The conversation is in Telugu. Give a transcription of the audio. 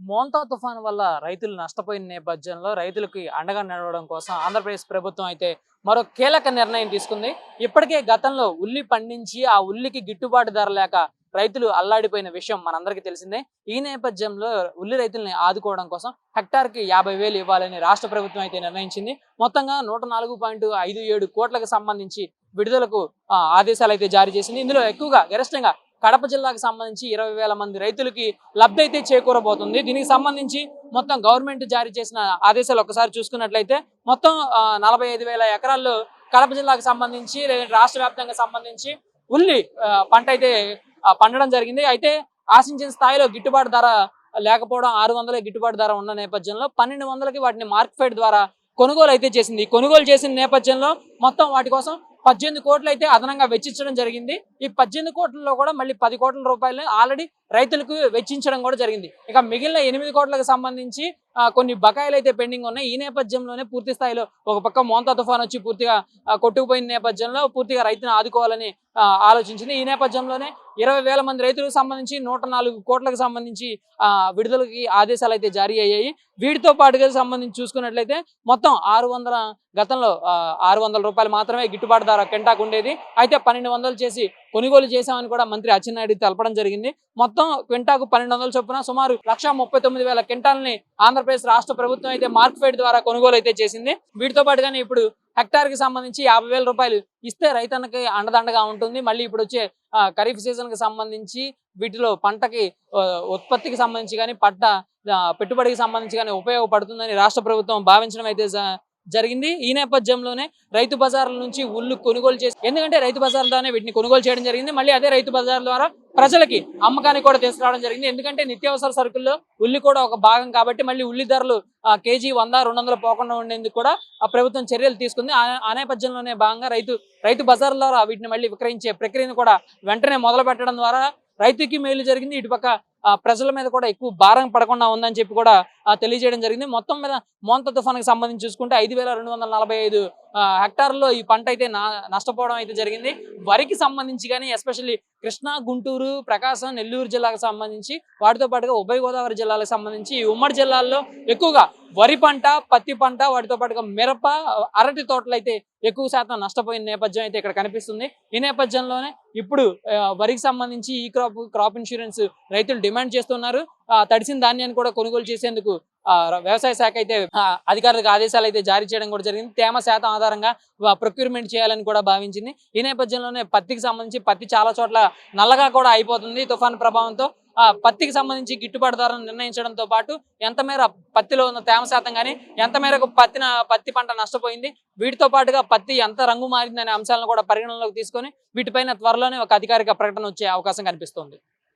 మోంతా తుఫాను వల్ల రైతులు నష్టపోయిన నేపథ్యంలో రైతులకి అండగా నడవడం కోసం ఆంధ్రప్రదేశ్ ప్రభుత్వం అయితే మరో కీలక నిర్ణయం తీసుకుంది. ఇప్పటికే గతంలో ఉల్లి పండించి ఆ ఉల్లికి గిట్టుబాటు ధర లేక రైతులు అల్లాడిపోయిన విషయం మనందరికీ తెలిసిందే. ఈ నేపథ్యంలో ఉల్లి రైతుల్ని ఆదుకోవడం కోసం హెక్టార్కి యాభై వేలు ఇవ్వాలని రాష్ట్ర ప్రభుత్వం అయితే నిర్ణయించింది. మొత్తంగా నూట నాలుగు పాయింట్ ఐదు ఏడు కోట్లకు సంబంధించి విడుదలకు ఆ, ఆదేశాలు అయితే జారీ చేసింది. ఇందులో ఎక్కువగా గరిష్టంగా కడప జిల్లాకు సంబంధించి ఇరవై వేల మంది రైతులకి లబ్ధి అయితే చేకూరబోతుంది. దీనికి సంబంధించి మొత్తం గవర్నమెంట్ జారీ చేసిన ఆదేశాలు ఒకసారి చూసుకున్నట్లయితే మొత్తం నలభై ఐదు వేల ఎకరాల్లో కడప జిల్లాకు సంబంధించి రాష్ట్ర వ్యాప్తంగా సంబంధించి ఉల్లి పంట అయితే పండడం జరిగింది. అయితే ఆశించిన స్థాయిలో గిట్టుబాటు ధర లేకపోవడం ఆరు వందల గిట్టుబాటు ధర ఉన్న నేపథ్యంలో పన్నెండు వందలకి వాటిని మార్కెట్ ద్వారా కొనుగోలు అయితే చేసింది. కొనుగోలు చేసిన నేపథ్యంలో మొత్తం వాటి కోసం పద్దెనిమిది కోట్లు అయితే అదనంగా వెచ్చించడం జరిగింది. ఈ పద్దెనిమిది కోట్లలో కూడా మళ్ళీ పది కోట్ల రూపాయలు ఆల్రెడీ రైతులకు వెచ్చించడం కూడా జరిగింది. ఇక మిగిలిన ఎనిమిది కోట్లకు సంబంధించి కొన్ని బకాయిలు అయితే పెండింగ్ ఉన్నాయి. ఈ నేపథ్యంలోనే పూర్తి స్థాయిలో ఒక పక్క మోంతా తుఫాన్ వచ్చి పూర్తిగా కొట్టుకుపోయిన నేపథ్యంలో పూర్తిగా రైతును ఆదుకోవాలని ఆలోచించింది. ఈ నేపథ్యంలోనే ఇరవై వేల మంది రైతులకు సంబంధించి నూట నాలుగు కోట్లకు సంబంధించి ఆ, విడుదలకి ఆదేశాలు అయితే జారీ అయ్యాయి. వీటితో పాటుగా సంబంధించి చూసుకున్నట్లయితే మొత్తం ఆరు వందల గతంలో ఆరు వందల రూపాయలు మాత్రమే గిట్టుబాటు ధర కెంటాకు ఉండేది. అయితే పన్నెండు వందలు చేసి కొనుగోలు చేశామని కూడా మంత్రి అచ్చెన్నాయుడు తెలపడం జరిగింది. మొత్తం క్వింటాకు పన్నెండు వందల చొప్పున సుమారు లక్ష ముప్పై తొమ్మిది వేల క్వింటాల్ని ఆంధ్రప్రదేశ్ రాష్ట్ర ప్రభుత్వం అయితే మార్కెట్ ద్వారా కొనుగోలు అయితే చేసింది. వీటితో పాటుగానే ఇప్పుడు హెక్టార్కి సంబంధించి యాభై వేల రూపాయలు ఇస్తే రైతన్నకి అండదండగా ఉంటుంది. మళ్ళీ ఇప్పుడు వచ్చే ఖరీఫ్ సీజన్కి సంబంధించి వీటిలో పంటకి ఉత్పత్తికి సంబంధించి కానీ పంట పెట్టుబడికి సంబంధించి కానీ ఉపయోగపడుతుందని రాష్ట్ర ప్రభుత్వం భావించడం అయితే జరిగింది. ఈ నేపథ్యంలోనే రైతు బజార్ల నుంచి ఉల్లు కొనుగోలు చేసి ఎందుకంటే రైతు బజార్లోనే వీటిని కొనుగోలు చేయడం జరిగింది. మళ్ళీ అదే రైతు బజార్ ద్వారా ప్రజలకి అమ్మకానికి కూడా తీసుకురావడం జరిగింది. ఎందుకంటే నిత్యావసర సరుకుల్లో ఉల్లి కూడా ఒక భాగం కాబట్టి మళ్ళీ ఉల్లి ధరలు కేజీ వంద రెండు వందలు పోకుండా ఉండేందుకు కూడా ఆ ప్రభుత్వం చర్యలు తీసుకుంది. ఆ- నేపథ్యంలోనే భాగంగా రైతు రైతు బజార్ ద్వారా వీటిని మళ్ళీ విక్రయించే ప్రక్రియను కూడా వెంటనే మొదలు పెట్టడం ద్వారా రైతుకి మేలు జరిగింది. ఇటుపక్క ప్రజల మీద కూడా ఎక్కువ భారం పడకుండా ఉందని చెప్పి కూడా తెలియజేయడం జరిగింది. మొత్తం మీద మోంత తుఫానికి సంబంధించి చూసుకుంటే ఐదు వేల రెండు వందల నలభై ఐదు హెక్టార్లో ఈ పంట అయితే నా- నష్టపోవడం అయితే జరిగింది. వరికి సంబంధించి కానీ ఎస్పెషల్లీ కృష్ణా గుంటూరు ప్రకాశం నెల్లూరు జిల్లాకు సంబంధించి వాటితో పాటుగా ఉభయ గోదావరి జిల్లాలకు సంబంధించి ఈ ఉమ్మడి జిల్లాల్లో ఎక్కువగా వరి పంట పత్తి పంట వాటితో పాటుగా మిరప అరటి తోటలు అయితే ఎక్కువ శాతం నష్టపోయిన నేపథ్యం అయితే ఇక్కడ కనిపిస్తుంది. ఈ నేపథ్యంలోనే ఇప్పుడు వరికి సంబంధించి ఈ క్రాప్ క్రాప్ ఇన్సూరెన్స్ రైతులు డిమాండ్ చేస్తున్నారు. తడిసిన ధాన్యాన్ని కూడా కొనుగోలు చేసేందుకు వ్యవసాయ శాఖ అయితే అధికారులకు ఆదేశాలు అయితే జారీ చేయడం కూడా జరిగింది. తేమ శాతం ఆధారంగా ప్రొక్యూర్మెంట్ చేయాలని కూడా భావించింది. ఈ నేపథ్యంలోనే పత్తికి సంబంధించి పత్తి చాలా చోట్ల నల్లగా కూడా అయిపోతుంది. తుఫాన్ ప్రభావంతో పత్తికి సంబంధించి గిట్టుబాటు ధరను నిర్ణయించడంతో పాటు ఎంత మేర పత్తిలో ఉన్న తేమ శాతం కానీ ఎంత మేరకు పత్తిన పత్తి పంట నష్టపోయింది వీటితో పాటుగా పత్తి ఎంత రంగు మారిందనే అంశాలను కూడా పరిగణనలోకి తీసుకొని వీటిపైన త్వరలోనే ఒక అధికారిక ప్రకటన వచ్చే అవకాశం కనిపిస్తోంది.